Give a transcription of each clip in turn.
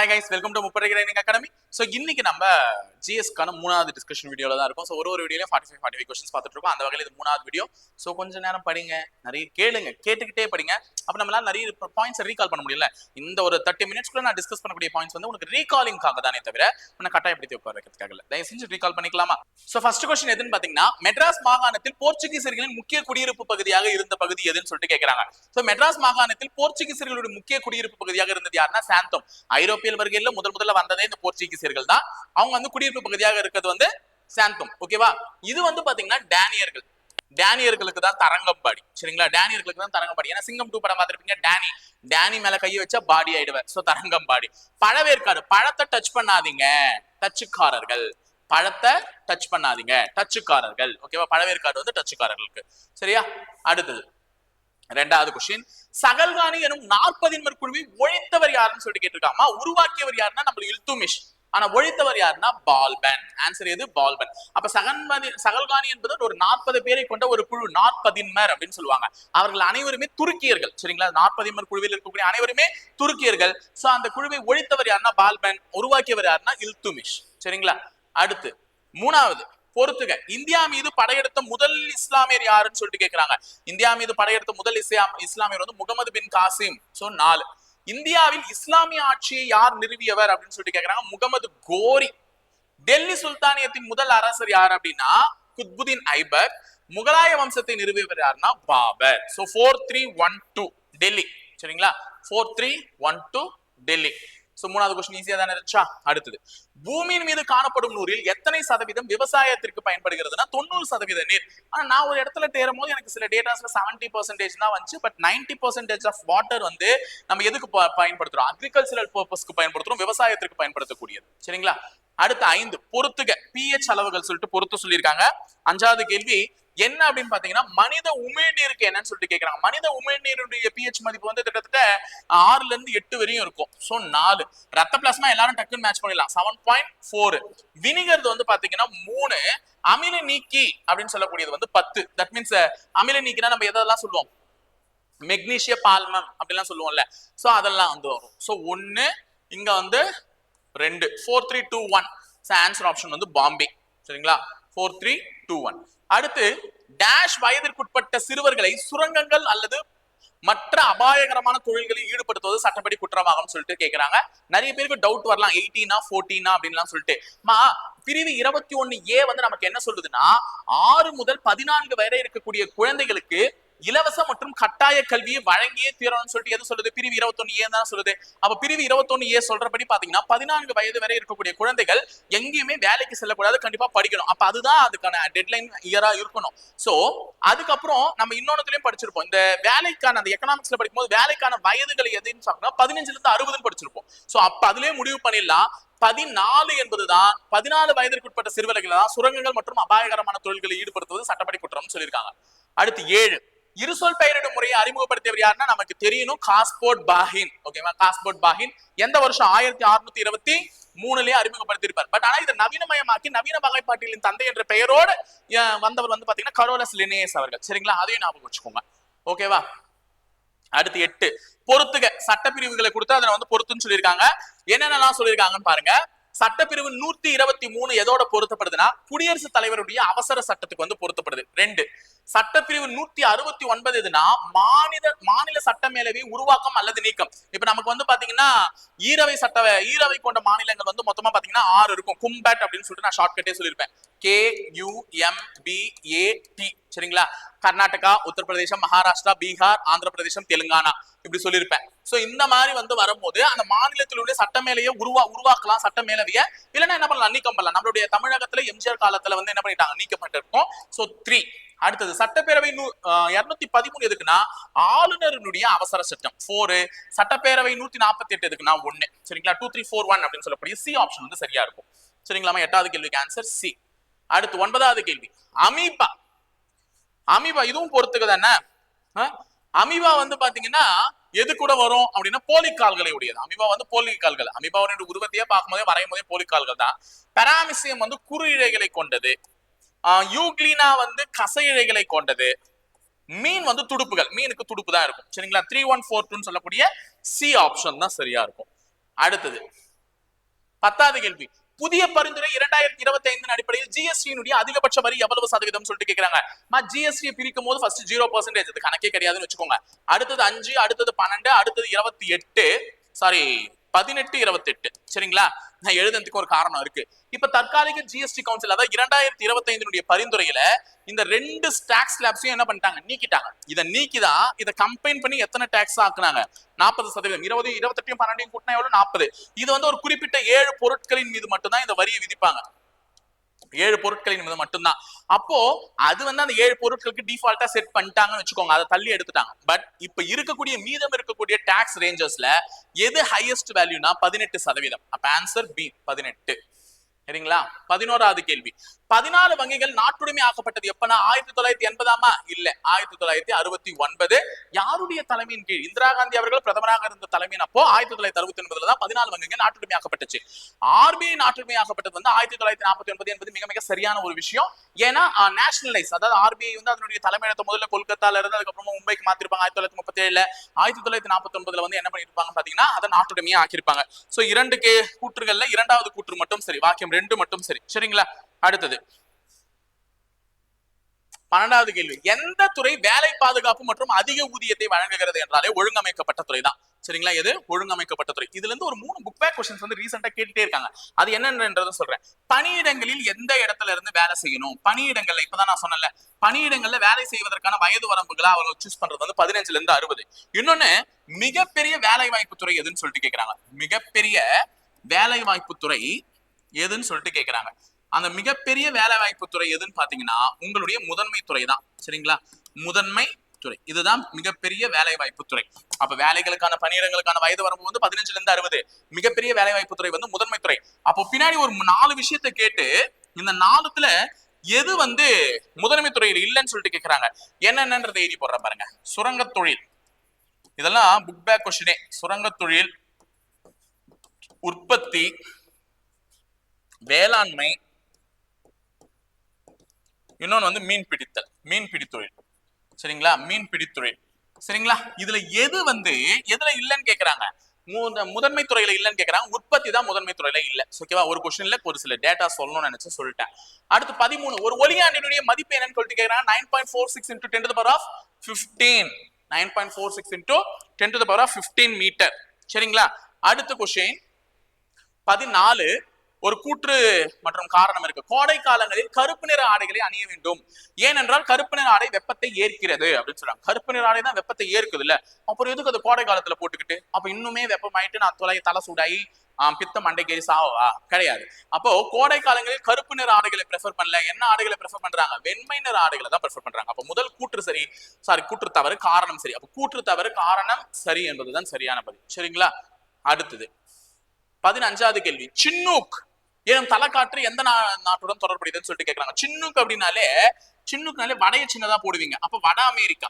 Hi guys welcome to முப்படை training academy so இன்னைக்கு நம்ம ஜிஎஸ்க்கான மூணாவது டிஸ்கஷன் வீடியோவில் தான் இருக்கும். ஸோ ஒரு ஒரு வீடியோலையும் forty five forty five questions பார்த்துட்டு இருக்கோம். அந்த வகையில் இது மூணாவது வீடியோ ஸோ கொஞ்சம் நேரம் படிங்க. நிறைய கேளுங்க. கேட்டுக்கிட்டே படிங்க. அப்போ நம்மளால நிறைய பாயிண்ட்ஸ் ரீகால் பண்ண முடியல இந்த ஒரு தேர்ட்டி மினிட்ஸ்க்குள்ள நான் டிஸ்கஸ் பண்ணக்கூடிய பாயிண்ட்ஸ் வந்து உங்களுக்கு ரீகாலிங்காக தானே தவிர உன்னை கட்டாயப்படுத்தி உட்கார வைக்கிறதுக்காக இல்லை தயவு செஞ்சு ரீகால் பண்ணிக்கலாமா? ஸோ ஃபர்ஸ்ட் கொஸ்டின் எதுன்னு பார்த்தீங்கன்னா மெட்ராஸ் மாகாணத்தில் போர்ச்சுகீசர்களின் முக்கிய குடியிருப்பு பகுதியாக இருந்த பகுதி எதுன்னு சொல்லிட்டு கேட்கறாங்க ஸோ மெட்ராஸ் மாகாணத்தில் போர்ச்சுகீசர்களுடைய முக்கிய குடியிருப்பு பகுதியாக இருந்தது யாருன்னா சாந்தோம் ஐரோப்பியல் வருகையில் முதல் முதல்ல வந்ததே இந்த போர்ச்சுகீசியர்கள் தான். அவங்க வந்து குடியிருப்பு குடியிருப்பு பகுதியாக இருக்கிறது வந்து சாந்தோம். ஓகேவா இது வந்து பாத்தீங்கன்னா டேனியர்கள். டேனியர்களுக்கு தான் தரங்கம்பாடி. சரிங்களா? டேனியர்களுக்கு தான் தரங்கம்பாடி. ஏன்னா சிங்கம் டூ படம் பார்த்துருப்பீங்க டேனி. டேனி மேல கையை வச்சா பாடி ஆயிடுவேன். சோ தரங்கம்பாடி. பழவேற்காடு. பழத்தை டச் பண்ணாதீங்க. டச்சுக்காரர்கள். பழத்தை டச் பண்ணாதீங்க. டச்சுக்காரர்கள். ஓகேவா பழவேற்காடு வந்து டச்சுக்காரர்களுக்கு. சரியா? அடுத்தது. ரெண்டாவது கொஸ்டின் சகல்கானி எனும் நாற்பதின்மர் குழுவை ஒழித்தவர் யாருன்னு சொல்லிட்டு கேட்டிருக்காமா உருவாக்கியவர் யாருன்னா நம்ம இல்துமிஷ். ஆனா ஒழித்தவர் யாருன்னா பால்பன். ஆன்சர் எது? பால்பன். அப்ப சகன்மதி சகல்கானி என்பது ஒரு நாற்பது பேரை கொண்ட ஒரு குழு நாற்பதின்மர் அப்படின்னு சொல்லுவாங்க. அவர்கள் அனைவருமே துருக்கியர்கள். சரிங்களா? நாற்பதின்மர் குழுவில் இருக்கக்கூடிய அனைவருமே துருக்கியர்கள். சோ அந்த குழுவை ஒழித்தவர் யாருன்னா பால்பன். உருவாக்கியவர் யாருன்னா இல்துமிஷ். சரிங்களா? அடுத்து மூணாவது பொறுத்துக இந்தியா மீது படையெடுத்த முதல் இஸ்லாமியர் யாருன்னு சொல்லிட்டு கேக்குறாங்க. இந்தியா மீது படையெடுத்த முதல் இஸ்லாம் இஸ்லாமியர் வந்து முகமது பின் காசிம். சோ நாலு. இந்தியாவில் இஸ்லாமிய ஆட்சியை யார் நிறுவியவர் அப்படின்னு சொல்லிட்டு கேக்குறாங்க. முகமது கோரி. டெல்லி சுல்தானியத்தின் முதல் அரசர் யார் அப்படின்னா குத்புதீன் ஐபக். முகலாய வம்சத்தை நிறுவியவர் யாருன்னா Babur. So four three one two Delhi. சரிங்களா? Four three one two Delhi. So மூணாவது கொஸ்டின் ஈஸியா தானே இருந்துச்சா? அடுத்தது. பூமியின் மீது காணப்படும் நூறில் எத்தனை சதவீதம் விவசாயத்திற்கு பயன்படுகிறதுனா தொண்ணூறு சதவீத நீர். ஆனா நான் ஒரு இடத்துல தேரும் போது எனக்கு சில டேட்டாஸ்ல செவன்டி பர்சன்டேஜ் தான் வந்துச்சு. But ninety percentage of water வந்து நம்ம எதுக்கு ப- பயன்படுத்துறோம்? அக்ரிகல்ச்சரல் பர்பஸ்க்கு பயன்படுத்துறோம் விவசாயத்திற்கு பயன்படுத்தக்கூடியது. சரிங்களா? அடுத்த ஐந்து பொறுத்துக. பிஹெச் அளவுகள் சொல்லிட்டு பொறுத்து சொல்லியிருக்காங்க. அஞ்சாவது கேள்வி என்ன அப்படின்னு பாத்தீங்கன்னா மனித உமிழ்நீருக்கு என்னன்னு சொல்லிட்டு கேக்குறாங்க. மனித உமிழ்நீருடைய பிஹெச் மதிப்பு வந்து கிட்டத்தட்ட ஆறுல இருந்து எட்டு வரையும் இருக்கும். சோ நாலு. ரத்த பிளாஸ்மா எல்லாரும் டக்குன்னு மேட்ச் பண்ணிடலாம். செவன் பாயிண்ட் ஃபோர் வினிகர் வந்து பாத்தீங்கன்னா மூணு. அமில நீக்கி அப்படின்னு சொல்லக்கூடியது வந்து பத்து. தட் மீன்ஸ் அமில நீக்கினா நம்ம எதெல்லாம் சொல்லுவோம்? மெக்னீஷிய பால்மம் அப்படிலாம் சொல்லுவோம்ல. சோ அதெல்லாம் வந்து வரும். சோ ஒன்னு இங்க வந்து ரெண்டு. Four three two one answer option வந்து பாம்பே சரிங்களா? ஃபோர் த்ரீ டூ ஒன் அடுத்து டேஷ் வயதிற்குட்பட்ட சிறுவர்களை சுரங்கங்கள் அல்லது மற்ற அபாயகரமான தொழில்களில் ஈடுபடுத்துவது சட்டப்படி குற்றமாகும் சொல்லிட்டு கேக்குறாங்க. நிறைய பேருக்கு டவுட் வரலாம். எயிட்டீனா ஃபோர்டீனா அப்படின்லாம் சொல்லிட்டு. மா பிரிவு இருபத்தி ஒன்னு ஏ வந்து நமக்கு என்ன சொல்லுதுன்னா ஆறு முதல் பதினான்கு வரை இருக்கக்கூடிய குழந்தைகளுக்கு இலவச மற்றும் கட்டாய கல்வியை வழங்கியே தீரணும்னு சொல்லிட்டு எது சொல்லுது பிரிவு இருபத்தொன்னு ஏ தான் சொல்லுது. அப்ப பிரிவு இருபத்தொன்னு ஏ சொல்றபடி பாத்தீங்கன்னா பதினான்கு வயது வரை இருக்கக்கூடிய குழந்தைகள் எங்கேயுமே வேலைக்கு செல்லக்கூடாது கண்டிப்பா படிக்கணும். அப்ப அதுதான் அதுக்கான டெட்லைன் இயரா இருக்கணும். சோ அதுக்கப்புறம் நம்ம இன்னொன்னுலயும் படிச்சிருப்போம். இந்த வேலைக்கான அந்த எக்கனாமிக்ஸ்ல படிக்கும்போது வேலைக்கான வயதுகள் எதுன்னு சொன்னா பதினஞ்சுல இருந்து அறுபதுன்னு படிச்சிருப்போம். சோ அப்ப அதுலயே முடிவு பண்ணிடலாம். பதினாலு என்பதுதான் பதினாலு வயதிற்குட்பட்ட சிறுவர்களை தான் சுரங்கங்கள் மற்றும் அபாயகரமான தொழில்களில் ஈடுபடுத்துவது சட்டப்படி குற்றம்னு சொல்லியிருக்காங்க. அடுத்து ஏழு. இருசொல் பெயரிடும் முறையை அறிமுகப்படுத்தியவர் யாருன்னா நமக்கு தெரியணும் காஸ்போர்ட் பாஹின். ஓகேவா காஸ்போர்ட் பாஹின். எந்த வருஷம்? ஆயிரத்தி அறுநூத்தி இருபத்தி மூணுலயே அறிமுகப்படுத்தியிருப்பார். பட் ஆனா இதை நவீனமயமாக்கி நவீன வகைப்பாட்டியலின் தந்தை என்ற பெயரோடு வந்தவர் வந்து பாத்தீங்கன்னா கரோலஸ் லினேஸ் அவர்கள். சரிங்களா? அதையும் ஞாபகம் வச்சுக்கோங்க. ஓகேவா அடுத்து எட்டு. பொறுத்துக சட்டப்பிரிவுகளை கொடுத்து அதுல வந்து பொறுத்துன்னு சொல்லியிருக்காங்க. என்னென்னலாம் சொல்லியிருக்காங்கன்னு பாருங்க. சட்டப்பிரிவு நூத்தி இருபத்தி மூணு எதோட பொருத்தப்படுதுன்னா குடியரசுத் தலைவருடைய அவசர சட்டத்துக்கு வந்து பொருத்தப்படுது. ரெண்டு. சட்டப்பிரிவு நூத்தி அறுபத்தி ஒன்பது எதுனா மாநில மாநில சட்ட மேலவை உருவாக்கம் அல்லது நீக்கம். இப்ப நமக்கு வந்து பாத்தீங்கன்னா ஈரவை சட்ட ஈரவை கொண்ட மாநிலங்கள் வந்து மொத்தமா பாத்தீங்கன்னா ஆறு இருக்கும். கும்பேட் அப்படின்னு சொல்லிட்டு நான் ஷார்ட்கட்டே சொல்லியிருப்பேன். K U M P A T. சரிங்களா? கர்நாடகா உத்தரப்பிரதேசம் மகாராஷ்டிரா பீகார் ஆந்திர பிரதேசம் தெலுங்கானா. இப்படி சொல்லியிருப்பேன். சோ இந்த மாதிரி வந்து வரும்போது அந்த மாநிலத்தில் உள்ள சட்டமேலையை உருவா உருவாக்கலாம் சட்டமேலவைய இல்லைன்னா என்ன பண்ணலாம்? நீக்கம் பண்ணலாம். நம்மளுடைய தமிழகத்துல எம்ஜிஆர் காலத்துல வந்து என்ன பண்ணிட்டாங்க? நீக்கப்பட்டிருக்கும். சோ த்ரீ அடுத்தது சட்டப்பேரவை இருநூத்தி பதிமூணு எதுக்குன்னா ஆளுநருடைய அவசர சட்டம். போரு சட்டப்பேரவை நூத்தி நாற்பத்தி எட்டு எதுக்குன்னா ஒண்ணு. சரிங்களா? டூ த்ரீ ஃபோர் ஒன் அப்படின்னு சொல்லக்கூடிய சி ஆப்ஷன் வந்து சரியா இருக்கும். சரிங்களாமா எட்டாவது கேள்விக்கு ஆன்சர் சி அடுத்து ஒன்பதாவது கேள்வி. அமீபா. அமீபா இதுவும் பொறுத்துக்கு தானே? அமீபா வந்து பாத்தீங்கன்னா எது கூட வரும் அப்படின்னா போலிக்கால்களை உடையது. அமீபா வந்து போலிக்கால்கள். அமீபாவுடைய உருவத்தையே பார்க்கும்போதே வரையும் போதே போலிக்கால்கள் தான். பராமிசியம் வந்து குறு இழைகளை கொண்டது. யூக்ளினா வந்து கசையிழைகளை இழைகளை கொண்டது. மீன் வந்து துடுப்புகள். மீனுக்கு துடுப்பு தான் இருக்கும். சரிங்களா? த்ரீ ஒன் ஃபோர் டூன்னு சொல்லக்கூடிய சி ஆப்ஷன் தான் சரியா இருக்கும். அடுத்தது பத்தாவது கேள்வி. புதிய பரிந்துரை இரண்டாயிரத்தி இருபத்தி ஐந்து அடிப்படையில் ஜிஎஸ்டியினுடைய அதிகபட்ச வரி எவ்வளவு சதவீதம் சொல்லிட்டு கேட்கிறாங்க ஜிஎஸ்டி பிரிக்கும் போது ஃபர்ஸ்ட் ஜீரோ பர்சன்டேஜ் அது கணக்கே கிடையாதுன்னு வச்சுக்கோங்க. அடுத்தது அஞ்சு அடுத்தது பன்னெண்டு அடுத்தது இருபத்தி எட்டு. சாரி பதினெட்டு இருபத்தெட்டு. சரிங்களா? நான் எழுதுறதுக்கு ஒரு காரணம் இருக்கு. இப்ப தற்காலிக ஜிஎஸ்டி கவுன்சில் அதாவது இரண்டாயிரத்தி இருபத்தி ஐந்தினுடைய பரிந்துரையில இந்த ரெண்டு டாக்ஸ் ஸ்லாப்ஸையும் என்ன பண்ணிட்டாங்க? நீக்கிட்டாங்க. இதை நீக்கிதான் இதை கம்பைன் பண்ணி எத்தனை டாக்ஸ் ஆக்குனாங்க? நாற்பது சதவீதம். இருபது இருபத்தெட்டையும் பன்னெண்டையும் கூட்டினா எவ்வளவு? நாற்பது. இது வந்து ஒரு குறிப்பிட்ட ஏழு பொருட்களின் மீது மட்டும்தான் இந்த வரியை விதிப்பாங்க. ஏழு பொருட்களின் மீது மட்டும்தான். அப்போ அது வந்து அந்த ஏழு பொருட்களுக்கு டிஃபால்ட்டா செட் பண்ணிட்டாங்கன்னு வச்சுக்கோங்க. அதை தள்ளி எடுத்துட்டாங்க. பட் இப்ப இருக்கக்கூடிய மீதம் இருக்கக்கூடிய டாக்ஸ் ரேஞ்சஸ்ல எது ஹையஸ்ட் வேல்யூனா பதினெட்டு சதவீதம். அப்ப ஆன்சர் பி பதினெட்டு. சரிங்களா? பதினோராவது கேள்வி. பதினாலு வங்கிகள் நாட்டுடைமை ஆக்கப்பட்டது எப்பனா? ஆயிரத்தி தொள்ளாயிரத்தி எண்பதாமா? இல்ல. ஆயிரத்தி தொள்ளாயிரத்தி அறுபத்தி ஒன்பது. யாருடைய தலைமையின் கீழ்? இந்திரா காந்தி அவர்கள் பிரதமராக இருந்த தலைமையின் அப்போ ஆயிரத்தி தொள்ளாயிரத்தி அறுபத்தி ஒன்பதுல தான் பதினாலு வங்கிகள் நாட்டுடைமை ஆக்கப்பட்டுச்சு. ஆர்பிஐ நாட்டுடைமை ஆக்கப்பட்டது வந்து ஆயிரத்தி தொள்ளாயிரத்தி நாற்பத்தி ஒன்பது என்பது மிக மிக சரியான ஒரு விஷயம். ஏன்னா நேஷனலைஸ் அதாவது ஆர்பிஐ வந்து அதனுடைய தலைமையிடத்தை முதல்ல கொல்கத்தால இருந்து அதுக்கப்புறமா மும்பைக்கு மாத்திருப்பாங்க ஆயிரத்தி தொள்ளாயிரத்தி முப்பத்தி ஏழுல ஆயிரத்தி தொள்ளாயிரத்தி நாற்பத்தி ஒன்பதுல வந்து என்ன பண்ணிருப்பாங்க பாத்தீங்கன்னா அதை நாட்டுடைமையா ஆக்கியிருப்பாங்க. சோ இரண்டு கே கூற்றுகள்ல இரண்டாவது கூற்று மட்டும் சரி வாக்கியம் ரெண்டு மட்டும் சரி. சரிங்களா? அடுத்தது. பன்னெண்டாவது கேள்வி. எந்த துறை வேலை பாதுகாப்பு மற்றும் அதிக ஊதியத்தை வழங்குகிறது என்றாலே ஒழுங்கமைக்கப்பட்ட துறை தான். சரிங்களா? எது? ஒழுங்கமைக்கப்பட்ட துறை. இதுல இருந்து ஒரு மூணு புக் பேக் கொஸ்டின்ஸ் வந்து ரீசெண்டா கேட்டுட்டே இருக்காங்க. அது என்னன்றதை சொல்றேன். பணியிடங்களில் எந்த இடத்துல இருந்து வேலை செய்யணும்? பணியிடங்கள்ல இப்பதான் நான் சொன்னேன்ல. பணியிடங்கள்ல வேலை செய்வதற்கான வயது வரம்புகளை அவர்கள் சூஸ் பண்றது வந்து பதினஞ்சுல இருந்து அறுபது. இன்னொன்னு மிகப்பெரிய வேலை வாய்ப்பு துறை எதுன்னு சொல்லிட்டு கேட்கிறாங்க மிகப்பெரிய வேலை வாய்ப்பு துறை எதுன்னு சொல்லிட்டு கேட்கிறாங்க அந்த மிகப்பெரிய வேலை வாய்ப்பு துறை எதுன்னு பாத்தீங்கன்னா உங்களுடைய முதன்மை துறை தான் சரிங்களா? முதன்மை துறை. இதுதான் மிகப்பெரிய வேலை வாய்ப்பு துறை. அப்ப வேலைகளுக்கான பணியிடங்களுக்கான வயது வரம்பு வந்து பதினஞ்சுல இருந்து அறுபது. மிகப்பெரிய வேலை வாய்ப்பு துறை வந்து முதன்மை துறை. அப்போ பின்னாடி ஒரு நாலு விஷயத்தை கேட்டு இந்த நாலுத்துல எது வந்து முதன்மை துறையில் இல்லைன்னு சொல்லிட்டு கேட்கிறாங்க என்னென்னன்றதை எழுதி போடுற பாருங்க. சுரங்க தொழில். இதெல்லாம் புக் பேக் கொஸ்டினே சுரங்க தொழில் உற்பத்தி வேளாண்மை இன்னொன்று வந்து மீன் பிடித்தல் மீன் பிடித்துறை சரிங்களா? மீன் பிடித்துறை சரிங்களா? இதுல எது வந்து எதுல இல்லைன்னு கேக்குறாங்க? மு- முதன்மை துறையில இல்லைன்னு கேக்குறாங்க. உற்பத்தி தான் முதன்மை துறையில இல்ல. ஓகேவா ஒரு கொஸ்டின்ல ஒரு சில டேட்டா சொல்லணும்னு நினைச்சு சொல்லிட்டேன். அடுத்து பதிமூணு ஒரு ஒளியாண்டினுடைய மதிப்பு என்னன்னு சொல்லிட்டு கேக்குறாங்க. Nine point four six into ten to power of fifteen nine point four six into ten power of fifteen metre சரிங்களா? அடுத்த கொஸ்டின் பதினாலு ஒரு கூற்று மற்றும் காரணம் இருக்கு. கோடை காலங்களில் கருப்பு நிற ஆடைகளை அணிய வேண்டும். ஏனென்றால் கருப்பு நிற ஆடை வெப்பத்தை ஏற்கிறது அப்படின்னு சொல்றாங்க. கருப்பு நிற ஆடை தான் வெப்பத்தை ஏற்குது இல்ல. அப்புறம் எதுக்கு அது கோடை காலத்துல போட்டுக்கிட்டு? அப்ப இன்னுமே வெப்பமாயிட்டு நான் தொலை தலை சூடாயி ஆஹ், பித்த மண்டைக்கேறி சாவா கிடையாது. அப்போ கோடை காலங்களில் கருப்பு நிற ஆடைகளை ப்ரெஃபர் பண்ணல. என்ன ஆடைகளை ப்ரெஃபர் பண்றாங்க? வெண்மை நிற ஆடைகளை தான் ப்ரெஃபர் பண்றாங்க. அப்ப முதல் கூற்று சரி. சாரி கூற்று தவறு காரணம் சரி. அப்ப கூற்று தவறு காரணம் சரி என்பதுதான் சரியான பதில். சரிங்களா? அடுத்தது. பதினஞ்சாவது கேள்வி. சின்னூக் என் தலைக்காற்று எந்த நா- நாட்டுடன் தொடர்புடையதுன்னு சொல்லிட்டு கேட்கறாங்க சின்னுக்கு அப்படின்னாலே சின்னுக்குனாலே வடைய சின்னதா போடுவீங்க. அப்ப வட அமெரிக்கா.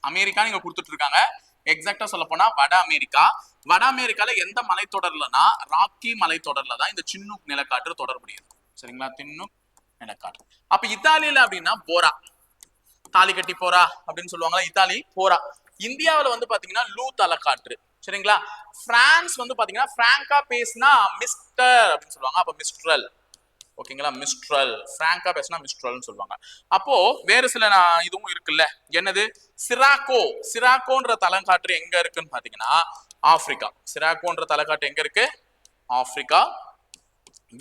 அமெரிக்கா நீங்க கொடுத்துட்டு இருக்காங்க எக்ஸாக்டா சொல்ல போனா வட அமெரிக்கா. வட அமெரிக்கால எந்த மலைத்தொடர்லனா ராக்கி மலைத்தொடர்ல தான் இந்த சின்னுக் நிலக்காற்று தொடர்புடையது. சரிங்களா? தின்னுக் நிலக்காற்று. அப்ப இத்தாலியில அப்படின்னா போரா. தாலி கட்டி போரா அப்படின்னு சொல்லுவாங்களா இத்தாலி போரா. இந்தியாவில வந்து பாத்தீங்கன்னா லூ தலைக்காற்று. சரிங்களா? பிரான்ஸ் வந்து பாத்தீங்கன்னா பிராங்கா பேசினா மிஸ்டர் அப்படின்னு சொல்லுவாங்க. அப்ப மிஸ்ட்ரல் ஓகேங்களா? மிஸ்ட்ரல் பிராங்கா பேசினா மிஸ்ட்ரல்னு சொல்லுவாங்க. அப்போ வேறு சில இதுவும் இருக்குல்ல. என்னது? சிராக்கோ சிராக்கோன்ற தலைக்காற்று எங்க இருக்குன்னு பாத்தீங்கன்னா ஆப்பிரிக்கா சிராக்கோன்ற தலைக்காற்று எங்க இருக்கு? ஆப்பிரிக்கா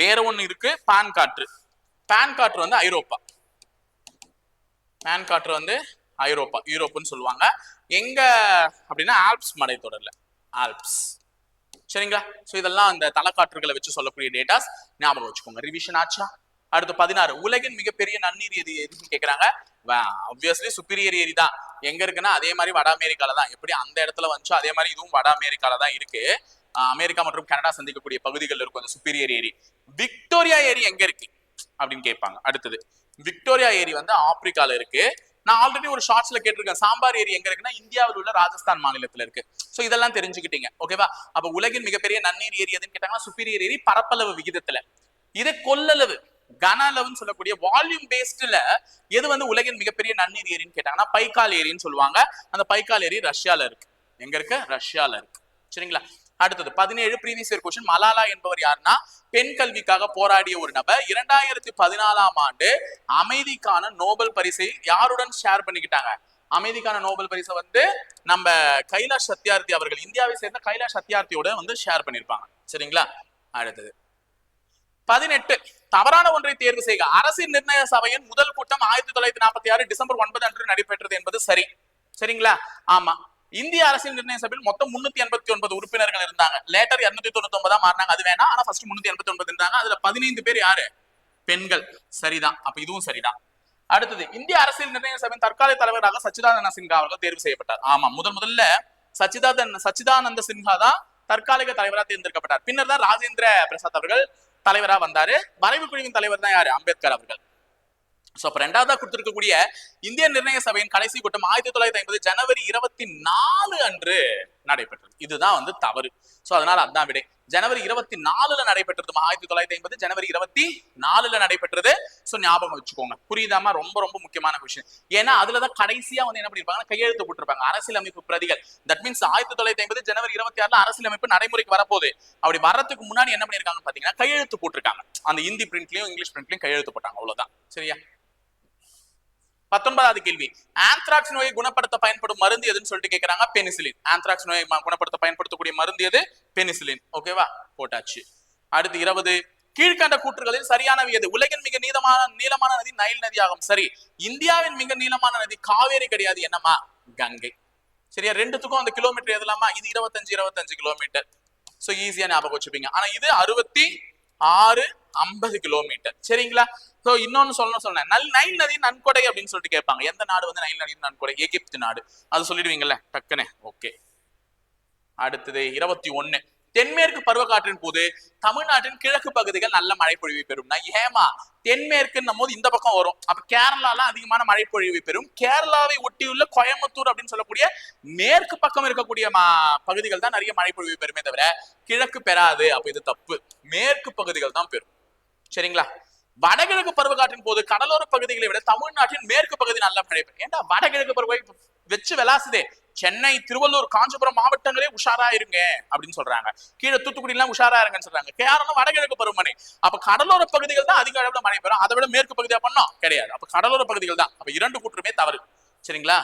வேற ஒண்ணு இருக்கு. பான் காற்று. பான் காற்று வந்து ஐரோப்பா. பான் காற்று வந்து ஐரோப்பா. யூரோப்புன்னு சொல்லுவாங்க. எங்க அப்படின்னா ஆல்ப்ஸ் மலைத்தொடர்ல. ஆல்ப்ஸ் சரிங்களா? சோ இதெல்லாம் அந்த தலைக்காற்றுகளை வச்சு சொல்லக்கூடிய டேட்டாஸ் ஞாபகம் வச்சுக்கோங்க. ரிவிஷன் ஆச்சா? அடுத்து பதினாறு. உலகின் மிகப்பெரிய நன்னீர் எது எதுன்னு கேக்குறாங்க? ஆப்வியஸ்லி சுப்பீரியர் ஏரி தான். எங்க இருக்குன்னா அதே மாதிரி வட அமெரிக்கால தான். எப்படி அந்த இடத்துல வந்துச்சோ அதே மாதிரி இதுவும் வட அமெரிக்கால தான் இருக்கு. அமெரிக்கா மற்றும் கனடா சந்திக்கக்கூடிய பகுதிகள் இருக்கும். அந்த சுப்பீரியர் ஏரி. விக்டோரியா ஏரி எங்க இருக்கு? அப்படின்னு கேட்பாங்க. அடுத்தது. விக்டோரியா ஏரி வந்து ஆப்பிரிக்கால இருக்கு. நான் ஆல்ரெடி ஒரு ஷார்ட்ஸ்ல கேட்டிருக்கேன். சாம்பார் ஏரி எங்க இருக்குன்னா இந்தியாவில் உள்ள ராஜஸ்தான் மாநிலத்துல இருக்கு. சோ இதெல்லாம் தெரிஞ்சுக்கிட்டீங்க ஓகேவா அப்ப உலகின் மிகப்பெரிய நன்னீர் ஏரி எதுன்னு கேட்டாங்கன்னா சுப்பீரியர் ஏரி பரப்பளவு விகிதத்துல. இது கொள்ளளவு கன அளவுன்னு சொல்லக்கூடிய வால்யூம் பேஸ்ட்ல எது வந்து உலகின் மிகப்பெரிய நன்னீர் ஏரின்னு கேட்டாங்கன்னா பைக்கால் ஏரின்னு சொல்லுவாங்க. அந்த பைக்கால் ஏரி ரஷ்யால இருக்கு. எங்க இருக்கு? ரஷ்யால இருக்கு. சரிங்களா? அடுத்தது பதினேழு ப்ரீவியஸ் இயர் கொஸ்டின் மலாலா என்பவர் யாருன்னா பெண் கல்விக்காக போராடிய ஒரு நபர். இரண்டாயிரத்தி பதினாலாம் ஆண்டு அமைதிக்கான நோபல் பரிசை யாருடன் ஷேர் பண்ணிக்கிட்டாங்க? அமைதிக்கான நோபல் பரிசை வந்து நம்ம கைலாஷ் சத்யார்த்தி அவர்கள் இந்தியாவை சேர்ந்த கைலாஷ் சத்யார்த்தியோட வந்து ஷேர் பண்ணியிருப்பாங்க சரிங்களா? அடுத்தது. பதினெட்டு தவறான ஒன்றை தேர்வு செய்க. அரசின் நிர்ணய சபையின் முதல் கூட்டம் ஆயிரத்தி தொள்ளாயிரத்தி நாற்பத்தி ஆறு டிசம்பர் ஒன்பது அன்று நடைபெற்றது என்பது சரி. சரிங்களா? ஆமா. இந்திய அரசின் நிர்ணய சபையில் மொத்தம் முன்னூத்தி எண்பத்தி ஒன்பது உறுப்பினர்கள் இருந்தாங்க. லேட்டர் இருநூத்தி தொண்ணூத்தி ஒன்பதா மாறினாங்க. அது வேணா ஆனா ஃபர்ஸ்ட் முன்னூத்தி எண்பத்தி ஒன்பது இருந்தாங்க. அதுல பதினைந்து பேர் யாரு? பெண்கள். சரிதான். அப்ப இதுவும் சரிதான். அடுத்தது இந்திய அரசியல் நிர்ணய சபையின் தற்காலிக தலைவராக சச்சிதானந்த சின்ஹா அவர்கள் தேர்வு செய்யப்பட்டார். ஆமா முதல் முதல்ல சச்சிதாதன் சச்சிதானந்த சின்ஹா தான் தற்காலிக தலைவராக தேர்ந்தெடுக்கப்பட்டார். பின்னர் தான் ராஜேந்திர பிரசாத் அவர்கள் தலைவரா வந்தாரு. வரைவு குழுவின் தலைவர் தான் யாரு? அம்பேத்கர் அவர்கள். சோ அப்ப ரெண்டாவதா கொடுத்திருக்கக்கூடிய இந்திய நிர்ணய சபையின் கடைசி கூட்டம் ஆயிரத்தி தொள்ளாயிரத்தி ஐம்பது ஜனவரி இருபத்தி நாலு அன்று நடைபெற்றது. இதுதான் வந்து தவறு. சோ அதனால அதான் விடை. ஜனவரி இருபத்தி நாலுல நடைபெற்றது ஆயிரத்தி தொள்ளாயிரத்தி ஐம்பது ஜனவரி இருபத்தி நாலுல நடைபெற்றது. சோ ஞாபகம் வச்சுக்கோங்க. புரியுதாமா ரொம்ப ரொம்ப முக்கியமான விஷயம். ஏன்னா அதுலதான் கடைசியா வந்து என்ன பண்ணிருப்பாங்கன்னா கையெழுத்து போட்டிருப்பாங்க. அரசியலமைப்பு பிரதிகள். தட் மீன்ஸ் ஆயிரத்தி தொள்ளாயிரத்தி ஐம்பது ஜனவரி இருபத்தி ஆறுல அரசியலமைப்பு நடைமுறைக்கு வரப்போகுது. அப்படி வர்றதுக்கு முன்னாடி என்ன பண்ணிருக்காங்க பாத்தீங்கன்னா கையெழுத்து போட்டிருக்காங்க. அந்த ஹிந்தி பிரிண்ட்லயும் இங்கிலீஷ் பிரிண்ட்லயும் கையெழுத்து போட்டாங்க. அவ்வளவுதான். சரியா? பத்தொன்பதாவது கேள்வி. ஆந்த்ராக்ஸ் நோயை குணப்படுத்த பயன்படும் மருந்து எதுன்னு சொல்லிட்டு கேக்குறாங்க? பெனிசிலின் ஆந்த்ராக்ஸ் நோயை குணப்படுத்த பயன்படுத்தக்கூடிய மருந்து எது? பெனிசிலின் ஓகேவா போட்டாச்சு. அடுத்து இருபது. கீழ்கண்ட கூற்றுகளில் சரியானவை எது உலகின் மிக நீளமான நீளமான நதி நைல் நதியாகும். சரி. இந்தியாவின் மிக நீளமான நதி காவேரி கிடையாது. என்னமா கங்கை. சரியா? ரெண்டுத்துக்கும் அந்த கிலோமீட்டர் எதுலாமா? இது இருபத்தஞ்சு இருபத்தஞ்சு கிலோமீட்டர் சோ ஈஸியா ஞாபகம் வச்சுப்பீங்க. ஆனா இது அறுபத்தி ஆறு ஐம்பது கிலோமீட்டர் சரிங்களா? ஸோ இன்னொன்னு சொல்லணும் சொன்னேன். நல் நைல் நதி நன்கொடை அப்படின்னு சொல்லிட்டு கேட்பாங்க. எந்த நாடு வந்து நைல் நதி நன்கொடை? எகிப்து நாடு. அது சொல்லிடுவீங்கல்ல? டக்குனே ஓகே அடுத்தது இருபத்தி ஒண்ணு தென்மேற்கு பருவக்காற்றின் போது தமிழ்நாட்டின் கிழக்கு பகுதிகள் நல்ல மழைப்பொழிவை பெறும்னா ஏமா தென்மேற்குன்னும் போது இந்த பக்கம் வரும். அப்ப கேரளால அதிகமான மழைப்பொழிவை பெறும். கேரளாவை ஒட்டியுள்ள கோயம்புத்தூர் அப்படின்னு சொல்லக்கூடிய மேற்கு பக்கம் இருக்கக்கூடிய மா- பகுதிகள் தான் நிறைய மழைப்பொழிவு பெறுமே தவிர கிழக்கு பெறாது. அப்ப இது தப்பு. மேற்கு பகுதிகள் தான் பெறும். சரிங்களா? வடகிழக்கு பருவக்காற்றின் போது கடலோர பகுதிகளை விட தமிழ்நாட்டின் மேற்கு பகுதி நல்ல மழை பெறும் ஏன்டா வடகிழக்கு பருவ வச்சு விளாசுதே? சென்னை திருவள்ளூர் காஞ்சிபுரம் மாவட்டங்களே உஷாரா இருங்க அப்படின்னு சொல்றாங்க. கீழே தூத்துக்குடி எல்லாம் உஷாரா இருங்கன்னு சொல்றாங்க. கேரளம் வடகிழக்கு பருவமழை. அப்ப கடலோர பகுதிகள் தான் அதிக அளவுல மழை பெறும் அதை விட மேற்கு பகுதியா பண்ணோம் கிடையாது. அப்ப கடலோர பகுதிகள் தான். அப்ப இரண்டு கூற்றுமே தவறு. சரிங்களா?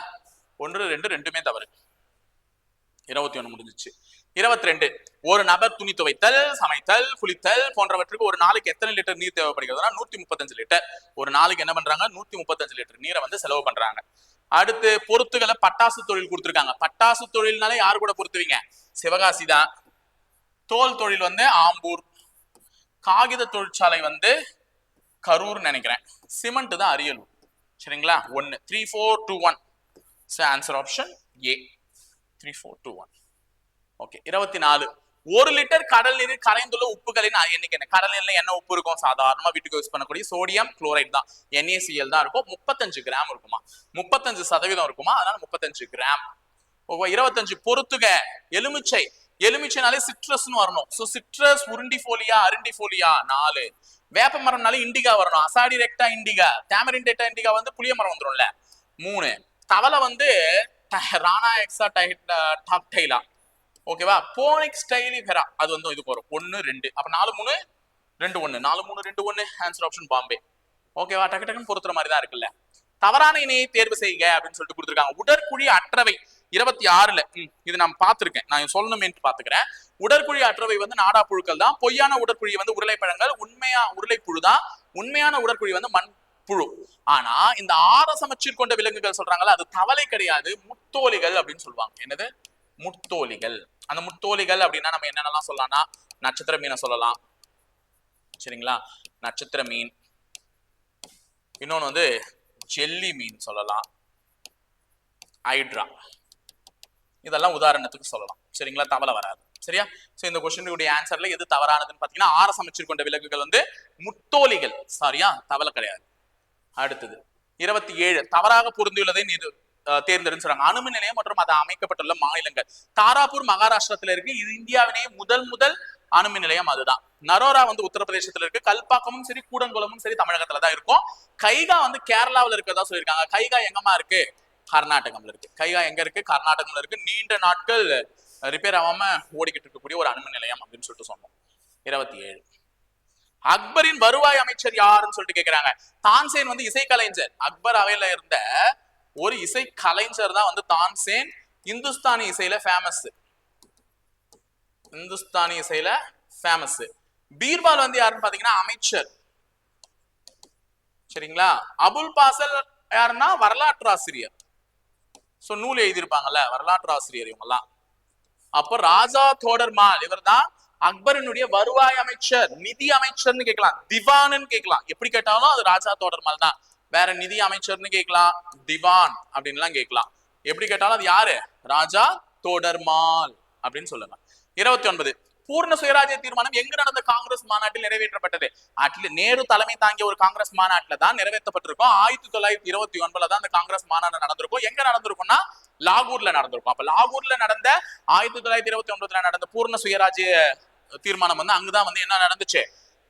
ஒன்று ரெண்டு ரெண்டுமே தவறு. இருபத்தி ஒண்ணு முடிஞ்சிச்சு. இருபத்தி ரெண்டு ஒரு நபர் துணி துவைத்தல் சமைத்தல் குளித்தல் போன்றவற்றுக்கு ஒரு நாளைக்கு எத்தனை லிட்டர் நீர் தேவைப்படுகிறதுனா நூத்தி முப்பத்தஞ்சு லிட்டர். ஒரு நாளைக்கு என்ன பண்றாங்க? நூத்தி முப்பத்தஞ்சு லிட்டர் நீரை வந்து செலவு பண்றாங்க. அடுத்து பொருத்துகளை பட்டாசு தொழில் கொடுத்துருக்காங்க. பட்டாசு தொழில்னாலே யாரு கூட பொருத்துவீங்க? சிவகாசி தான். தோல் தொழில் வந்து ஆம்பூர். காகித தொழிற்சாலை வந்து கரூர் நினைக்கிறேன். சிமெண்ட் தான் அரியலூர். சரிங்களா? ஒன்னு three four two one answer option A three four two one okay இருபத்தி நாலு ஒரு லிட்டர் கடல் நீரில் கரைந்துள்ள உப்புகளின் எண்ணிக்கை என்ன? கடல் நீர்ல என்ன உப்பு இருக்கும்? சாதாரணமா வீட்டுக்கு யூஸ் பண்ணக்கூடிய சோடியம் குளோரைட் தான். என்ஏசிஎல் தான் இருக்கும். முப்பத்தஞ்சு கிராம் இருக்குமா? முப்பத்தஞ்சு சதவீதம் இருக்குமா? அதனால முப்பத்தஞ்சு கிராம் ஓ, இருபத்தஞ்சு பொறுத்துக. எலுமிச்சை. எலுமிச்சைனாலே சிட்ரஸ்னு வரணும். ஸோ சிட்ரஸ் உருண்டி அருண்டிஃபோலியா அருண்டி நாலு. வேப்ப மரம்னாலே இண்டிகா வரணும். Azadirachta indica. Tamarin data indica வந்து புளிய மரம் வந்துடும்ல மூணு. தவளை வந்து ட- ராணா எக்ஸா டாக்டைலா ஓகேவா போனிக் ஸ்டைலி வெரா அது வந்து இதுக்கு வரும். ஒன்று ரெண்டு. அப்போ நாலு மூணு ரெண்டு ஒன்று நாலு மூணு ரெண்டு ஒன்று ஆன்சர் ஆப்ஷன் பாம்பே. ஓகேவா டக்கு டக்குன்னு பொறுத்துற மாதிரி தான் இருக்குல்ல. தவறான இணையை தேர்வு செய்யுங்க அப்படின்னு சொல்லிட்டு கொடுத்துருக்காங்க. உடற்குழி அற்றவை. இருபத்தி ஆறுல. ம், இது நான் பார்த்திருக்கேன். நான் சொல்லணுமேன்ட்டு பாத்துக்கிறேன் உடற்குழி அற்றவை வந்து நாடா புழுக்கள் தான். பொய்யான உடற்குழி வந்து உருளைப்பழங்கள். உண்மையா உருளைப்புழு தான். உண்மையான உடற்குழி வந்து மண் புழு ஆனா இந்த ஆரசமச்சீர் கொண்ட விலங்குகள் சொல்றாங்கல்ல அது தவளை கிடையாது. முத்தோலிகள் அப்படின்னு சொல்லுவாங்க. என்னது? முத்தோலிகள். அந்த முத்தோலிகள் அப்படின்னா நம்ம என்னென்னலாம் சொல்லலாம்னா நட்சத்திர மீனை சொல்லலாம். சரிங்களா? நட்சத்திர மீன். இன்னொன்னு வந்து ஜெல்லி மீன் சொல்லலாம். ஹைட்ரா. இதெல்லாம் உதாரணத்துக்கு சொல்லலாம். சரிங்களா? தவளை வராது. சரியா? சோ இந்த கொஸ்டினுடைய ஆன்சர்ல எது தவறானதுன்னு பாத்தீங்கன்னா ஆற சமைச்சர் கொண்ட விலங்குகள் வந்து முத்தோலிகள் சாரியா தவளை கிடையாது. அடுத்தது. இருபத்தி ஏழு. தவறாக பொருந்தியுள்ளதை நீர் தேர்ந்தெடுன்னு சொல்றாங்க. அணுமின் நிலையம் மற்றும் அது அமைக்கப்பட்டுள்ள மாநிலங்கள். தாராபூர் மகாராஷ்டிரத்துல இருக்கு. இது இந்தியாவிலேயே முதல் முதல் அணுமின் நிலையம் அதுதான். நரோரா வந்து உத்தரப்பிரதேசத்துல இருக்கு. கல்பாக்கமும் சரி கூடங்குளமும் சரி தமிழகத்துல தான் இருக்கும். கைகா வந்து கேரளாவில இருக்கிறதா சொல்லியிருக்காங்க. கைகா எங்கம்மா இருக்கு? கர்நாடகம்ல இருக்கு. கைகா எங்க இருக்கு? கர்நாடகம்ல இருக்கு. நீண்ட நாட்கள் ரிப்பேர் ஆகாம ஓடிக்கிட்டு இருக்கக்கூடிய ஒரு அணுமின் நிலையம் அப்படின்னு சொல்லிட்டு சொன்னோம். இருபத்தி ஏழு அக்பரின் வருவாய் அமைச்சர் யாருன்னு சொல்லிட்டு கேக்குறாங்க. தான்சேன் வந்து இசை கலைஞர் அக்பர் அவையில இருந்த ஒரு இசை கலைஞர் தான் வந்து தான்சேன் இந்துஸ்தானி இசையில ஃபேமஸ் இந்துஸ்தானி இசையில ஃபேமஸ் பீர்பால் வந்து யாருன்னு பாத்தீங்கன்னா அமைச்சர். சரிங்களா? அபுல் பாசல் யாருன்னா வரலாற்று ஆசிரியர். சோ நூல் எழுதியிருப்பாங்கல்ல வரலாற்று ஆசிரியர் இவங்கெல்லாம். அப்போ ராஜா தோடர்மால் இவர்தான் அக்பரினுடைய வருவாய் அமைச்சர் நிதி அமைச்சர்னு கேட்கலாம் திவானுன்னு கேட்கலாம். எப்படி கேட்டாலும் அது ராஜா தோடர்மால் தான். வேற நிதி அமைச்சர்னு கேட்கலாம். திவான் அப்படின்லாம் கேட்கலாம். எப்படி கேட்டாலும் அது யாரு? ராஜா தோடர்மால் அப்படின்னு சொல்லுங்க. இருபத்தி ஒன்பது பூர்ண சுயராஜ்ய தீர்மானம் எங்கு நடந்த காங்கிரஸ் மாநாட்டில் நிறைவேற்றப்பட்டது? அட்லி நேரு தலைமை தாங்கிய ஒரு காங்கிரஸ் மாநாட்டில் தான் நிறைவேற்றப்பட்டிருக்கும். ஆயிரத்தி தொள்ளாயிரத்தி இருபத்தி ஒன்பதுல தான் அந்த காங்கிரஸ் மாநாடு நடந்திருக்கும். எங்க நடந்திருக்கும்னா? லாகூர்ல நடந்திருக்கும். அப்ப லாகூர்ல நடந்த ஆயிரத்தி தொள்ளாயிரத்தி இருபத்தி ஒன்பதுல நடந்த பூர்ண சுயராஜ்ய தீர்மானம் வந்து அங்குதான் வந்து என்ன நடந்துச்சு?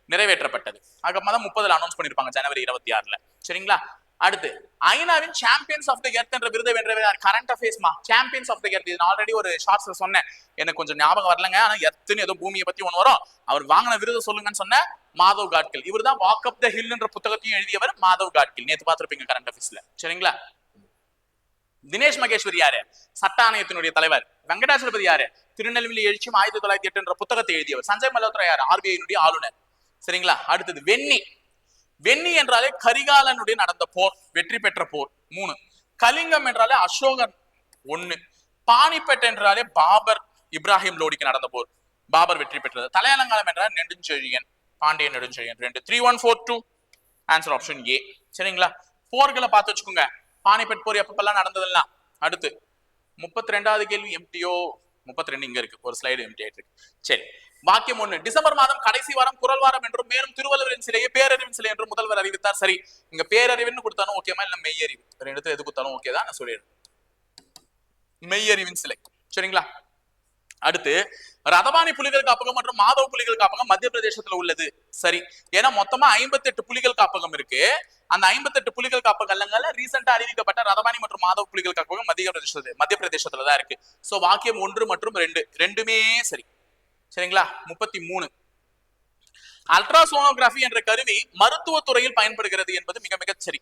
நிறைவேற்றப்பட்டது. அதுக்கப்புறமா தான் முப்பதுல அனௌன்ஸ் பண்ணிருப்பாங்க ஜனவரி இருபத்தி ஆறுல. சரிங்களா? அடுத்து ஐநாவின் சாம்பியன்ஸ் ஆஃப் த எர்த் என்ற விருதை வென்றவர் கரண்ட் அஃபேர்ஸ்மா சாம்பியன்ஸ் ஆஃப் த எர்த் இது ஆல்ரெடி ஒரு ஷார்ட்ஸ்ல சொன்னேன். எனக்கு கொஞ்சம் ஞாபகம் வரலங்க. ஆனா எர்த்துன்னு ஏதோ பூமியை பத்தி ஒன்று வரும். அவர் வாங்கின விருதை சொல்லுங்கன்னு சொன்ன மாதவ் காட்கில். இவர் தான் வாக் அப் த ஹில் என்ற புத்தகத்தையும் எழுதியவர் மாதவ் காட்கில். நேத்து பார்த்திருப்பீங்க கரண்ட் அஃபேர்ஸ்ல சரிங்களா? தினேஷ் மகேஸ்வரி யாரு? சட்ட ஆணையத்தினுடைய தலைவர். வெங்கடாச்சலபதி யாரு? திருநெல்வேலி எழுச்சியும் ஆயிரத்தி தொள்ளாயிரத்தி எட்டு என்ற புத்தகத்தை எழுதியவர். சஞ்சய் மல்ஹோத்ரா யார்? ஆர்பிஐனுடைய ஆளுநர். சரிங்களா? அடுத்தது வெண்ணி. வெண்ணி என்றாலே கரிகாலனுடைய நடந்த போர் வெற்றி பெற்ற போர். மூணு கலிங்கம் என்றாலே அசோகன். ஒண்ணு பானிப்பட் என்றாலே பாபர் இப்ராஹிம் லோடிக்கு நடந்த போர். பாபர் வெற்றி பெற்றது. தலையாலங்காலம் என்றால் நெடுஞ்செழியன் பாண்டியன் நெடுஞ்செழியன். ரெண்டு three one four two answer option A சரிங்களா? போர்களை பார்த்து வச்சுக்கோங்க. பானிபட் போர் எப்பப்பெல்லாம் நடந்ததெல்லாம் அடுத்து முப்பத்தி ரெண்டாவது கேள்வி எம்டியோ முப்பத்தி ரெண்டு இங்க இருக்கு. ஒரு ஸ்லைடு எம்டி ஆயிட்டு இருக்கு. சரி. வாக்கியம் ஒண்ணு. டிசம்பர் மாதம் கடைசி வாரம் குரல் வாரம் என்றும் மேலும் திருவள்ளுவரின் சிலையை பேரறிவின் சிலை என்றும் முதல்வர் அறிவித்தார். சரி இங்க பேரறிவுன்னு கொடுத்தாலும் ஓகேமா இல்ல மெய்யறிவு? ரெண்டு எது கொடுத்தாலும் ஓகே தான் நான் சொல்லிடுறேன். மெய்யறிவின் சிலை. சரிங்களா? அடுத்து ரதவாணி புலிகள் காப்பகம் மற்றும் மாதவ புலிகள் காப்பகம் மத்திய பிரதேசத்துல உள்ளது. சரி ஏன்னா மொத்தமா 58 புலிகள் காப்பகம் இருக்கு. அந்த 58 புலிகள் காப்பகங்கள்ல ரீசெண்டா அறிவிக்கப்பட்ட ரதவாணி மற்றும் மாதவ புலிகள் காப்பகம் மத்திய பிரதேசத்துல மத்திய பிரதேசத்துல தான் இருக்கு. சோ வாக்கியம் ஒன்று மற்றும் ரெண்டு ரெண்டுமே சரி. சரிங்களா? முப்பத்தி மூணு. அல்ட்ராசோனோகிராஃபி என்ற கருவி மருத்துவ துறையில் பயன்படுகிறது என்பது மிக மிக சரி.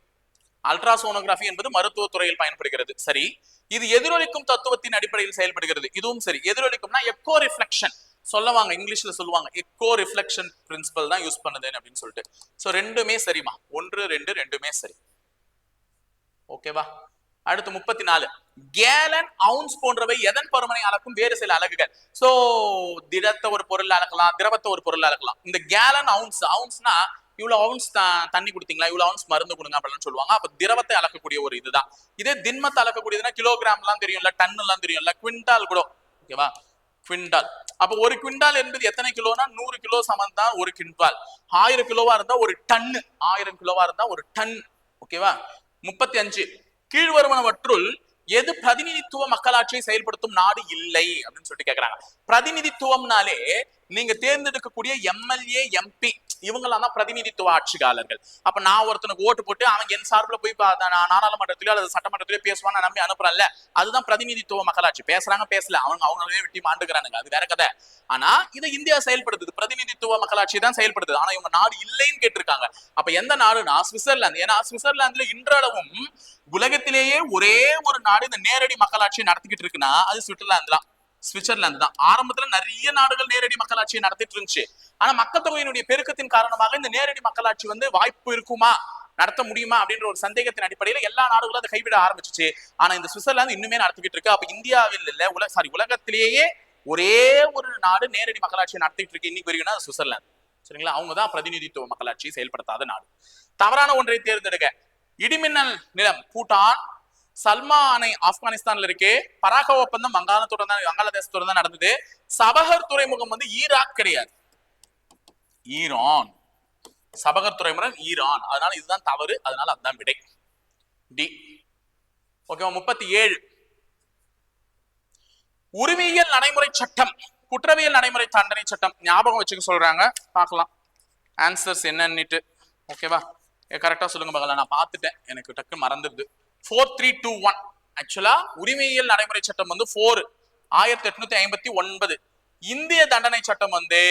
அல்ட்ராசோனோகிராஃபி என்பது மருத்துவ துறையில் பயன்படுகிறது. சரி. இது எதிரொலிக்கும் தத்துவத்தின் அடிப்படையில் செயல்படுகிறது. இதுவும் சரி. எதிரொலிக்கும்னா எக்கோ ரிஃப்ளெக்ஷன் சொல்லுவாங்க இங்கிலீஷ்ல சொல்லுவாங்க. எக்கோ ரிஃப்ளெக்ஷன் பிரின்சிபல் தான் யூஸ் பண்ணுது அப்படின்னு சொல்லிட்டு. ஸோ ரெண்டுமே சரிமா ஒன்று ரெண்டு ரெண்டுமே சரி. ஓகேவா அடுத்து முப்பத்தி நாலு. கேலன் அவுன்ஸ் போன்றவை எதன் பருமனை அளக்கும்? வேறு சில அலகுகள். சோ திடத்தை ஒரு பொருள் அளக்கலாம் திரவத்தை ஒரு பொருள் அளக்கலாம். இந்த கேலன் அவுன்ஸ் அவுன்ஸ்னா இவ்வளவு அவுன்ஸ் தண்ணி கொடுத்தீங்களா? இவ்வளவு அவுன்ஸ் மருந்து கொடுங்க அப்படின்னு சொல்லுவாங்க. அப்ப திரவத்தை அளக்கக்கூடிய ஒரு இதுதான். இதே திண்மத்தை அளக்கக்கூடியதுன்னா கிலோகிராம் எல்லாம் தெரியும்ல டன் எல்லாம் தெரியும்ல குவிண்டால் கூட. ஓகேவா குவிண்டால். அப்ப ஒரு குவிண்டால் என்பது எத்தனை கிலோனா? நூறு கிலோ சமம் தான் ஒரு குவிண்டால். ஆயிரம் கிலோவா இருந்தா ஒரு டன்னு. ஆயிரம் கிலோவா இருந்தா ஒரு டன் ஓகேவா முப்பத்தி அஞ்சு. கீழ்வருவனவற்றுள் எது பிரதிநிதித்துவ மக்களாட்சியை செயல்படுத்தும் நாடு இல்லை அப்படின்னு சொல்லிட்டு கேக்குறாங்க. பிரதிநிதித்துவம்னாலே நீங்க தேர்ந்தெடுக்கக்கூடிய எம்எல்ஏ எம்பி இவங்கெல்லாம் தான் பிரதிநிதித்துவ ஆட்சியாளர்கள் அப்ப நான் ஒருத்தனுக்கு ஓட்டு போட்டு அவன் என் சார்பில் போய் நான் நாடாளுமன்றத்திலயோ அல்லது சட்டமன்றத்திலயோ பேசுவான்னு நம்பி அனுப்புறேன்ல. அதுதான் பிரதிநிதித்துவ மக்களாட்சி. பேசுறாங்க பேசல. அவங்க அவங்களே வெட்டி மாண்டுக்கிறானுங்க. அது வேற கதை. ஆனா இதை இந்தியா செயல்படுத்துது. பிரதிநிதித்துவ மக்களாட்சி தான் செயல்படுத்துது. ஆனா இவங்க நாடு இல்லைன்னு கேட்டிருக்காங்க. அப்ப எந்த நாடுனா சுவிட்சர்லாந்து. ஏன்னா சுவிட்சர்லாந்துல இன்றளவும் உலகத்திலேயே ஒரே ஒரு நாடு இந்த நேரடி மக்களாட்சியை நடத்திக்கிட்டு இருக்குன்னா அது சுவிட்சர்லாந்து தான் சுவிட்சர்லாந்து தான் ஆரம்பத்துல நிறைய நாடுகள் நேரடி மக்களாட்சியை நடத்திட்டு இருந்துச்சு. ஆனா மக்கள் தொகையினுடைய பெருக்கத்தின் காரணமாக இந்த நேரடி மக்களாட்சி வந்து வாய்ப்பு இருக்குமா? நடத்த முடியுமா? அப்படின்ற ஒரு சந்தேகத்தின் அடிப்படையில எல்லா நாடுகளும் அதை கைவிட ஆரம்பிச்சிச்சு. ஆனா இந்த சுவிட்சர்லாந்து இன்னுமே நடத்திக்கிட்டு இருக்கு. அப்ப இந்தியாவில் இல்ல உலக சாரி உலகத்திலேயே ஒரே ஒரு நாடு நேரடி மக்களாட்சியை நடத்திட்டு இருக்கு. இன்னைக்கு வரைக்கும்னா சுவிட்சர்லாந்து. சரிங்களா? அவங்க தான் பிரதிநிதித்துவ மக்களாட்சியை செயல்படுத்தாத நாடு. தவறான ஒன்றை தேர்ந்தெடுக்க இடிமின்னல் நிலம் பூட்டான் சல்மா அணை ஆப்கானிஸ்தான்ல இருக்கு. பராக ஒப்பந்தம் வங்காளத்துடன் தான் வங்காளதேசத்துடன் தான் நடந்தது. சபஹர் துறைமுகம் வந்து ஈராக் கிடையாது. ஈரான். சபகத்துறை முறை ஈரான். அதனால இதுதான் தவறு அதனால அதுதான் விடை. டி ஓகேவா முப்பத்தி ஏழு உரிமையியல் நடைமுறை சட்டம் குற்றவியல் நடைமுறை தண்டனை சட்டம் ஞாபகம் வச்சுக்க சொல்றாங்க. பார்க்கலாம். ஆன்சர்ஸ் என்னன்னுட்டு. ஓகேவா கரெக்டா சொல்லுங்க பகல நான் பார்த்துட்டேன். எனக்கு டக்கு மறந்துடுது. ஃபோர் த்ரீ டூ ஒன் ஆக்சுவலா உரிமையியல் நடைமுறை சட்டம் வந்து ஃபோர் ஆயிரத்தி எட்நூத்தி ஐம்பத்தி ஒன்பது. இந்திய தண்டனை சட்டம் வந்து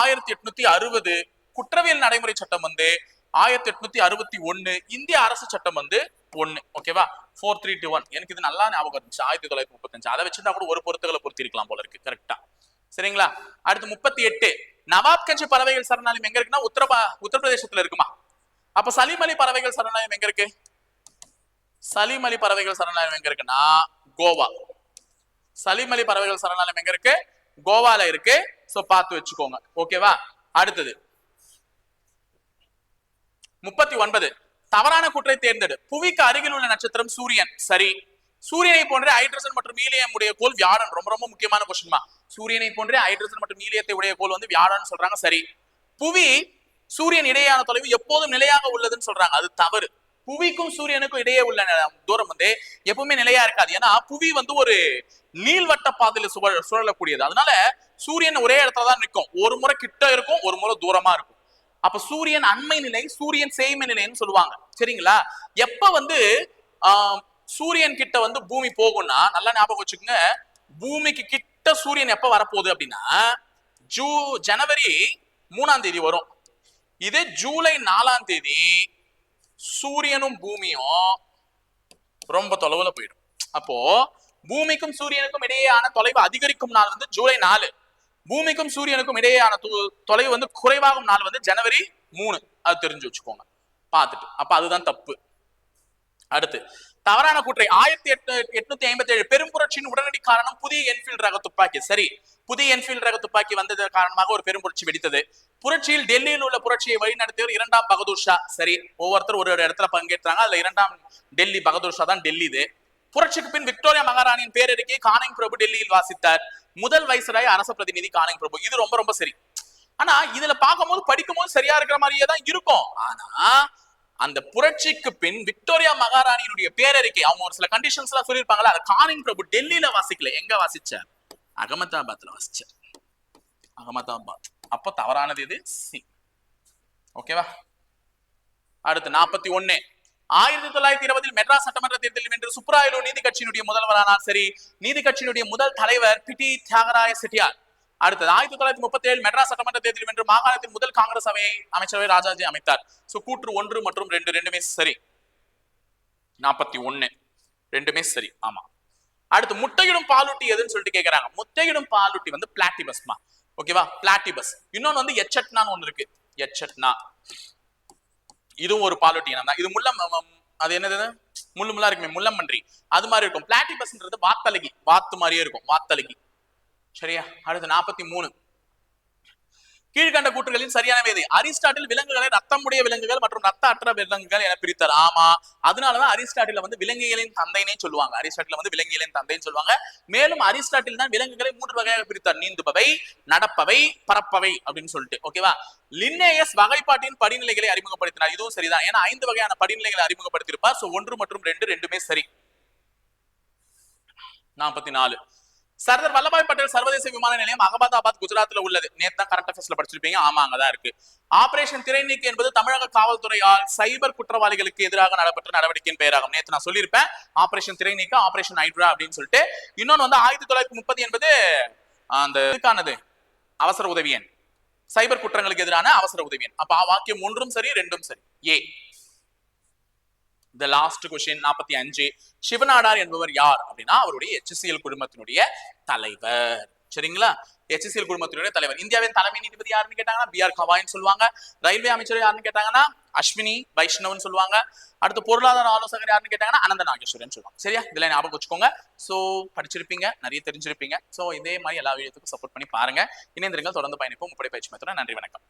ஆயிரத்தி எட்நூத்தி அறுபது குற்றவியல் நடைமுறை சட்டம் வந்து ஆயிரத்தி எட்நூத்தி அறுபத்தி ஒன்னு இந்திய அரசு சட்டம் வந்து ஒன்னு ஓகேவா ஃபோர் த்ரீ டூ ஒன் எனக்கு இது நல்லா ஞாபகம் இருந்துச்சு. ஆயிரத்தி தொள்ளாயிரத்தி முப்பத்தஞ்சு. அதை வச்சிருந்தா கூட ஒரு பொருத்துகளை பொருத்திருக்கலாம் போல இருக்கு. கரெக்டா சரிங்களா? அடுத்து முப்பத்தி எட்டு. நவாப்கஞ்ச் பறவைகள் சரணாலயம் எங்க இருக்குன்னா உத்தரபா உத்தரப்பிரதேசத்துல இருக்குமா? அப்ப சலீம் அலி பறவைகள் சரணாலயம் எங்க இருக்கு? சலீம் அலி பறவைகள் சரணாலயம் எங்க இருக்குன்னா கோவா. சலீம் அலி பறவைகள் சரணாலயம் எங்க இருக்கு? கோவால இருக்கு. சோ பார்த்து வச்சுக்கோங்க. ஓகேவா அடுத்தது. முப்பத்தி ஒன்பது. தவறான குற்றை தேர்ந்தெடு. புவிக்கு அருகில் உள்ள நட்சத்திரம் சூரியன். சரி. சூரியனை போன்ற ஹைட்ரஜன் மற்றும் ஈலியம் உடைய கோல் வியாழன். ரொம்ப ரொம்ப முக்கியமான கொஸ்டின்மா சூரியனை போன்ற ஹைட்ரஜன் மற்றும் ஈலியத்தை உடைய கோல் வந்து வியாழன் சொல்றாங்க. சரி. புவி சூரியன் இடையேயான தொலைவு எப்போதும் நிலையாக உள்ளதுன்னு சொல்றாங்க. அது தவறு. புவிக்கும் சூரியனுக்கும் இடையே உள்ள தூரம் வந்து எப்பவுமே நிலையா இருக்காது. ஏன்னா புவி வந்து ஒரு நீள்வட்ட பாதையில சுழ சுழலக்கூடியது. அதனால சூரியன் ஒரே இடத்துல தான் நிற்கும் ஒரு முறை கிட்ட இருக்கும் ஒரு முறை தூரமா இருக்கும். அப்ப சூரியன் அண்மை நிலை சூரியன் சேய்மை நிலைன்னு சொல்லுவாங்க. சரிங்களா? எப்ப வந்து ஆஹ், சூரியன் கிட்ட வந்து பூமி போகும்னா நல்லா ஞாபகம் வச்சுக்கோங்க. பூமிக்கு கிட்ட சூரியன் எப்ப வரப்போகுது அப்படின்னா ஜூ ஜனவரி மூணாம் தேதி வரும். இதே ஜூலை நாலாம் தேதி சூரியனும் பூமியும் ரொம்ப தொலைவுல போயிடும். அப்போ பூமிக்கும் சூரியனுக்கும் இடையேயான தொலைவு அதிகரிக்கும் நாள் வந்து ஜூலை நாலு. பூமிக்கும் சூரியனுக்கும் இடையேயான தொ- தொலைவு வந்து குறைவாகும் நாள் வந்து ஜனவரி மூணு. அது தெரிஞ்சு வச்சுக்கோங்க. பார்த்துட்டு. அப்ப அதுதான் தப்பு. அடுத்து. தவறான கூற்றை ஆயிரத்தி எட்டு எட்நூத்தி ஐம்பத்தி ஏழு பெரும் புரட்சியின் உடனடி காரணம் புதிய என்ஃபீல்ட் ரக துப்பாக்கி. சரி. புதிய என்ஃபீல்டு ரக துப்பாக்கி வந்தது காரணமாக ஒரு பெரும் புரட்சி வெடித்தது. புரட்சியில் டெல்லியில் உள்ள புரட்சியை வழிநடத்தியவர் இரண்டாம் பகதூர் ஷா. சரி. ஒவ்வொருத்தர் ஒரு ஒரு இடத்துல பங்கேற்றாங்க. அதுல இரண்டாம் டெல்லி பகதூர் ஷா தான் டெல்லி இது. புரட்சிக்கு பின் விக்டோரியா மகாராணியின் பேரறிக்கை கானிங் பிரபு டெல்லியில் வாசித்தார். முதல் வைசராய் அரச பிரதிநிதி கானிங் பிரபு. இது ரொம்ப ரொம்ப சரி. ஆனா இதுல பார்க்கும்போது படிக்கும்போது சரியா இருக்கிற மாதிரியே தான் இருக்கும். ஆனா அந்த புரட்சிக்கு பின் விக்டோரியா மகாராணியினுடைய பேரறிக்கை அவங்க ஒரு சில கண்டிஷன்ஸ் எல்லாம் சொல்லியிருப்பாங்களா அதை கானிங் பிரபு டெல்லியில வாசிக்கல. எங்க வாசிச்சார்? அகமதாபாத்ல வாசிச்சார். அகமதாபாத். அப்போ தவறானது இது சி. ஓகேவா? அடுத்து நாற்பத்தி ஒன்னு ஆயிரத்தி தொள்ளாயிரத்தி இருபதில் மெட்ராஸ் சட்டமன்ற தேர்தலில் வென்று சுப்ராயலு நீதி கட்சியினுடைய முதல்வரானார். சரி நீதி கட்சியினுடைய முதல் தலைவர் பிடி தியாகராய செட்டியார். அடுத்தது ஆயிரத்தி தொள்ளாயிரத்தி முப்பத்தி ஏழு மெட்ராஸ் சட்டமன்ற தேர்தலில் வென்று மாகாணத்தின் முதல் காங்கிரஸ் சபையை அமைச்சரவை ராஜாஜி அமைத்தார். சோ கூற்று ஒன்று மற்றும் ரெண்டு ரெண்டுமே சரி. நாற்பத்தி ஒண்ணு ரெண்டுமே சரி. ஆமா. அடுத்து முட்டையிடும் பாலூட்டி எதுன்னு சொல்லிட்டு கேட்கறாங்க முட்டையிடும் பாலூட்டி வந்து பிளாட்டிபஸ்மா. ஓகேவா? பிளாட்டிபஸ். இன்னொன்னு வந்து எச்சட்னான்னு ஒண்ணு இருக்கு. எச்சட்னா இதுவும் ஒரு பாலூட்டி இனம் தான். இது முள்ளம் அது என்னது முள்ளு முள்ளா இருக்குமே முள்ளம்பன்றி. அது மாதிரி இருக்கும். பிளாட்டிபஸ்ன்றது வாத்தலகி வாத்து மாதிரியே இருக்கும் வாத்தலகி சரியா? அடுத்து நாற்பத்தி மூணு. கீழ்கண்ட கூற்றுகளின் சரியான வேதி. அரிஸ்டாட்டில் விலங்குகளை ரத்தமுடைய விலங்குகள் மற்றும் ரத்த அற்ற விலங்குகள் என பிரித்தார் ஆமா. அதனாலதான் அரிஸ்டாட்டில வந்து விலங்குகளின் தந்தைனே சொல்லுவாங்க. அரிஸ்டாட்டில் வந்து விலங்கியலின் தந்தைன்னு சொல்லுவாங்க. மேலும் அரிஸ்டாட்டில் தான் விலங்குகளை மூன்று வகையாக பிரித்தார் நீந்துபவை நடப்பவை பரப்பவை அப்படின்னு சொல்லிட்டு. ஓகேவா லின்னேயஸ் வகைப்பாட்டின் படிநிலைகளை அறிமுகப்படுத்தினார். இதுவும் சரிதான். ஏன்னா ஐந்து வகையான படிநிலைகளை அறிமுகப்படுத்தியிருப்பார். சோ ஒன்று மற்றும் ரெண்டு ரெண்டுமே சரி. நாற்பத்தி நாலு. சர்தார் வல்லபாய் பட்டேல் சர்வதேச விமான நிலையம் அகமதாபாத் குஜராத்ல உள்ளது. நேத்து தான் கரண்ட் அஃபேர்ஸ்ல படிச்சிருப்பீங்க. ஆமா அங்கதான் இருக்கு. ஆபரேஷன் திரைநீக்கு என்பது தமிழக காவல்துறையால் சைபர் குற்றவாளிகளுக்கு எதிராக நடைபெற்ற நடவடிக்கையின் பெயராகும். நேற்று நான் சொல்லியிருப்பேன். ஆபரேஷன் திரைநீக்கு ஆபரேஷன் ஹைட்ரா அப்படின்னு சொல்லிட்டு. இன்னொன்னு வந்து ஆயிரத்தி தொள்ளாயிரத்தி முப்பது என்பது அந்த இதுக்கானது. அவசர உதவி எண். சைபர் குற்றங்களுக்கு எதிரான அவசர உதவி எண். அப்ப ஆ வாக்கியம் ஒன்றும் சரி ரெண்டும் சரி. ஏ. த லாஸ்ட் கொஸ்டின் நாற்பத்தி அஞ்சு. சிவநாடார் என்பவர் யார் அப்படின்னா அவருடைய எச்எஸ்எல் குடும்பத்தினுடைய தலைவர். சரிங்களா? எச்எஸ்எல் குடும்பத்தினுடைய தலைவர். இந்தியாவின் தலைமை நீதிபதி யாருன்னு கேட்டாங்கன்னா பி ஆர் கவாய்னு சொல்லுவாங்க. ரயில்வே அமைச்சர் யாருன்னு கேட்டாங்கன்னா அஸ்வினி வைஷ்ணவன் சொல்லுவாங்க. அடுத்து பொருளாதார ஆலோசகர் யாருன்னு கேட்டாங்கன்னா அனந்த நாகேஸ்வரன் சொல்லுவாங்க. சரியா? இதுல ஞாபகம் வச்சுக்கோங்க. சோ படிச்சிருப்பீங்க நிறைய தெரிஞ்சிருப்பீங்க. சோ இதே மாதிரி எல்லா வீடியோத்துக்கும் சப்போர்ட் பண்ணி பாருங்க. இணைந்திருங்கள். தொடர்ந்து பயணிப்போம். முப்படை பயிற்சி மெத்தட நன்றி வணக்கம்.